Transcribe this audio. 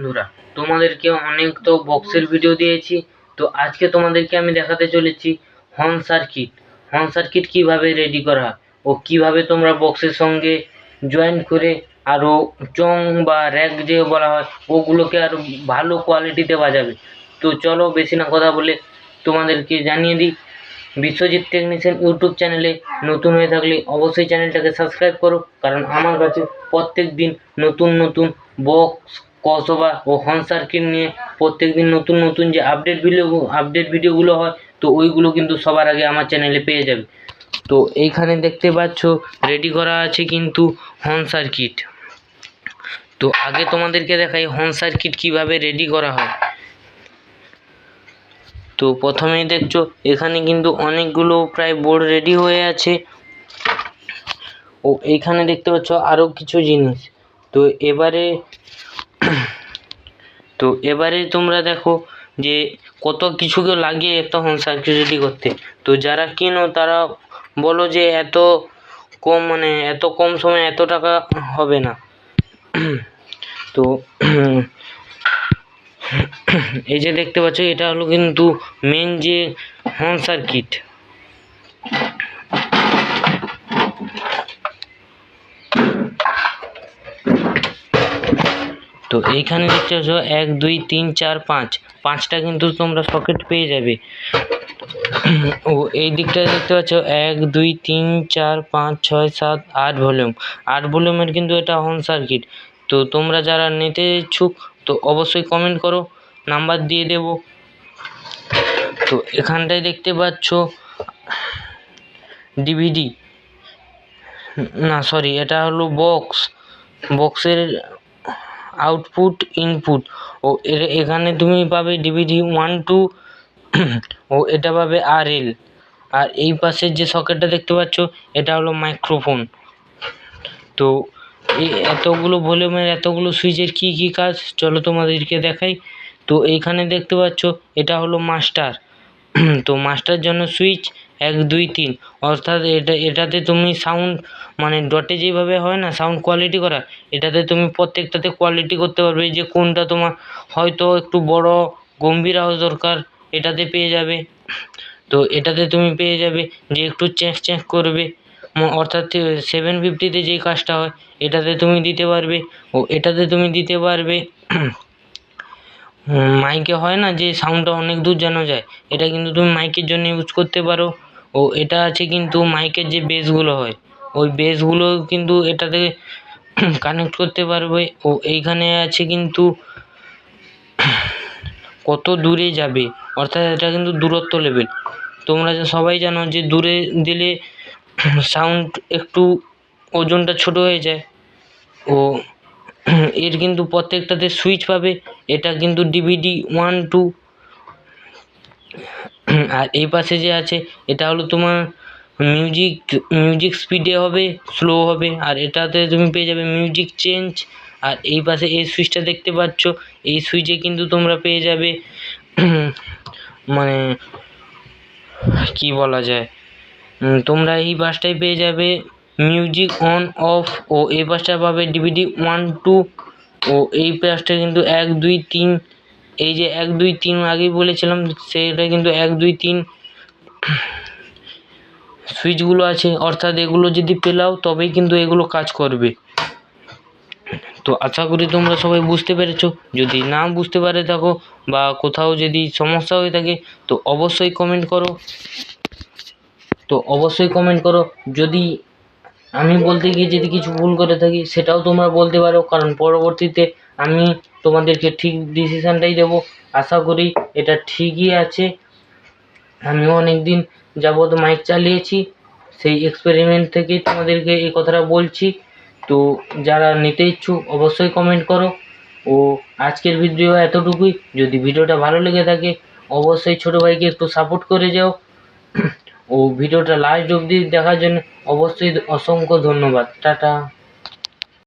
বন্ধুরা, তোমাদেরকে অনেক তো বক্সের ভিডিও দিয়েছি। তো আজকে তোমাদেরকে আমি দেখাতে চলেছি হর্ন সার্কিট হর্ন সার্কিট কীভাবে রেডি করা হয় ও কীভাবে তোমরা বক্সের সঙ্গে জয়েন করে আরও চং বা র্যাক যে বলা হয়, ওগুলোকে আরও ভালো কোয়ালিটিতে বাজাবে। তো চলো বেশি না কথা বলে তোমাদেরকে জানিয়ে দিই, বিশ্বজিৎ টেকনিশিয়ান ইউটিউব চ্যানেলে নতুন হয়ে থাকলে অবশ্যই চ্যানেলটাকে সাবস্ক্রাইব করো, কারণ আমার কাছে প্রত্যেক দিন নতুন নতুন বক্স কসবা ও হর্ন সার্কিট নিয়ে প্রত্যেক দিন নতুন নতুন যে আপডেট ভিডিও আপডেট ভিডিওগুলো হয়, তো ওইগুলো কিন্তু সবার আগে আমার চ্যানেলে পেয়ে যাবে। তো এইখানে দেখতে পাচ্ছ রেডি করা আছে কিন্তু হর্ন সার্কিট তো আগে তোমাদেরকে দেখাই হর্ন সার্কিট কীভাবে রেডি করা হয়। তো প্রথমেই দেখছ, এখানে কিন্তু অনেকগুলো প্রায় বোর্ড রেডি হয়ে আছে। ও, এইখানে দেখতে পাচ্ছ আরও কিছু জিনিস। তো এবারে তো এবারে তোমরা দেখো যে কত কিছুকে লাগিয়ে একটা হোম সার্কিট রেডি করতে। তো যারা কিনো তারা বলো যে এত কম মানে এত কম সময়ে এত টাকা হবে না। তো এই যে দেখতে পাচ্ছ এটা হলো কিন্তু মেন যে হোম সার্কিট তো এইখানে দেখতে পাচ্ছ, এক, দুই, তিন, চার, পাঁচ। পাঁচটা কিন্তু তোমরা সকেট পেয়ে যাবে। ও, এই দিকটা দেখতে পাচ্ছ, এক, দুই, তিন, চার, পাঁচ, ছয়, সাত, আট ভলিউম। আট ভলিউমের কিন্তু এটা হোম সার্কিট তো তোমরা যারা নিতে ইচ্ছুক, তো অবশ্যই কমেন্ট করো নাম্বার দিয়ে দেব। তো এখানটায় দেখতে পাচ্ছ ডিভিডি না সরি এটা হলো বক্স বক্সের আউটপুট ইনপুট ও, এর, এখানে তুমি পাবে ডিভিডি ওয়ান টু ও, এটা পাবে আর এল আর এই পাশের যে সকেটটা দেখতে পাচ্ছ, এটা হলো মাইক্রোফোন তো এতগুলো ভলিউমের এতগুলো সুইচের কি কি কাজ? চলো তোমাদেরকে দেখাই। তো, এইখানে দেখতে পাচ্ছ, এটা হলো মাস্টার তো মাস্টার জন্য সুইচ এক, দুই, তিন। অর্থাৎ এটা, এটাতে তুমি সাউন্ড মানে ডটে যেভাবে হয় না সাউন্ড কোয়ালিটি করা, এটাতে তুমি প্রত্যেকটাতে কোয়ালিটি করতে পারবে। যে কোনটা তোমার হয়তো একটু বড়, গম্ভীর আওয়াজ দরকার, এটাতে পেয়ে যাবে। তো এটাতে তুমি পেয়ে যাবে যে একটু চ্যাঁক চ্যাঁক করবে। অর্থাৎ সেভেন ফিফটিতে যেই কাজটা হয়, এটাতে তুমি দিতে পারবে। ও, এটাতে তুমি দিতে পারবে। মাইকে হয় না যে সাউন্ডটা অনেক দূর যেন যায়। এটা কিন্তু তুমি মাইকের জন্য ইউজ করতে পারো। ও, এটা আছে কিন্তু মাইকের যে বেসগুলো হয়, ওই বেসগুলো কিন্তু এটাতে কানেক্ট করতে পারবে। ও, এইখানে আছে কিন্তু কত দূরে যাবে, অর্থাৎ এটা কিন্তু দূরত্ব লেভেল তোমরা সবাই জানো যে দূরে দিলে সাউন্ড একটু ওজনটা ছোট হয়ে যায়। ও এর কিন্তু প্রত্যেকটাতে সুইচ পাবে। এটা কিন্তু ডিভিডি ওয়ান টু আর এই পাশে যে আছে, এটা হলো তোমার মিউজিক মিউজিক স্পিডে হবে স্লো হবে। আর এটাতে তুমি পেয়ে যাবে মিউজিক চেঞ্জ আর এই পাশে এই সুইচটা দেখতে পাচ্ছ, এই সুইচে কিন্তু তোমরা পেয়ে যাবে মানে কি বলা যায়? তোমরা এই পাশটায় পেয়ে যাবে। মিউজিক অন, অফ ও এই পাশটা পাবে ডিভিডি ওয়ান টু ও এই পাশটা কিন্তু এক, দুই, তিন। এই যে এক, দুই, তিন আগেই বলেছিলাম, সেটা কিন্তু এক, দুই, তিন সুইচগুলো আছে। অর্থাৎ এগুলো যদি পেলাও, তবেই কিন্তু এগুলো কাজ করবে। তো আশা করি তোমরা সবাই বুঝতে পেরেছ। যদি না বুঝতে পারে থাকো, বা কোথাও যদি সমস্যা হয়ে থাকে, তো অবশ্যই কমেন্ট করো। তো অবশ্যই কমেন্ট করো। যদি আমি বলতে গিয়ে যদি কিছু ভুল করে থাকি, সেটাও তোমরা বলতে পারো, কারণ পরবর্তীতে আমি তোমাদেরকে ঠিক ডিসিশানটাই দেবো। আশা করি এটা ঠিকই আছে। আমিও অনেক দিন যাবৎ মাইক চালিয়েছি, সেই এক্সপেরিমেন্ট থেকেই তোমাদেরকে এই কথাটা বলছি। তো যারা নিতে ইচ্ছুক, অবশ্যই কমেন্ট করো। ও আজকের ভিডিও এতটুকুই। যদি ভিডিওটা ভালো লেগে থাকে, অবশ্যই ছোটো ভাইকে একটু সাপোর্ট করে যাও। ও ভিডিওটা লাস্ট অবধি দেখার জন্য অবশ্যই অসংখ্য ধন্যবাদ। টাটা।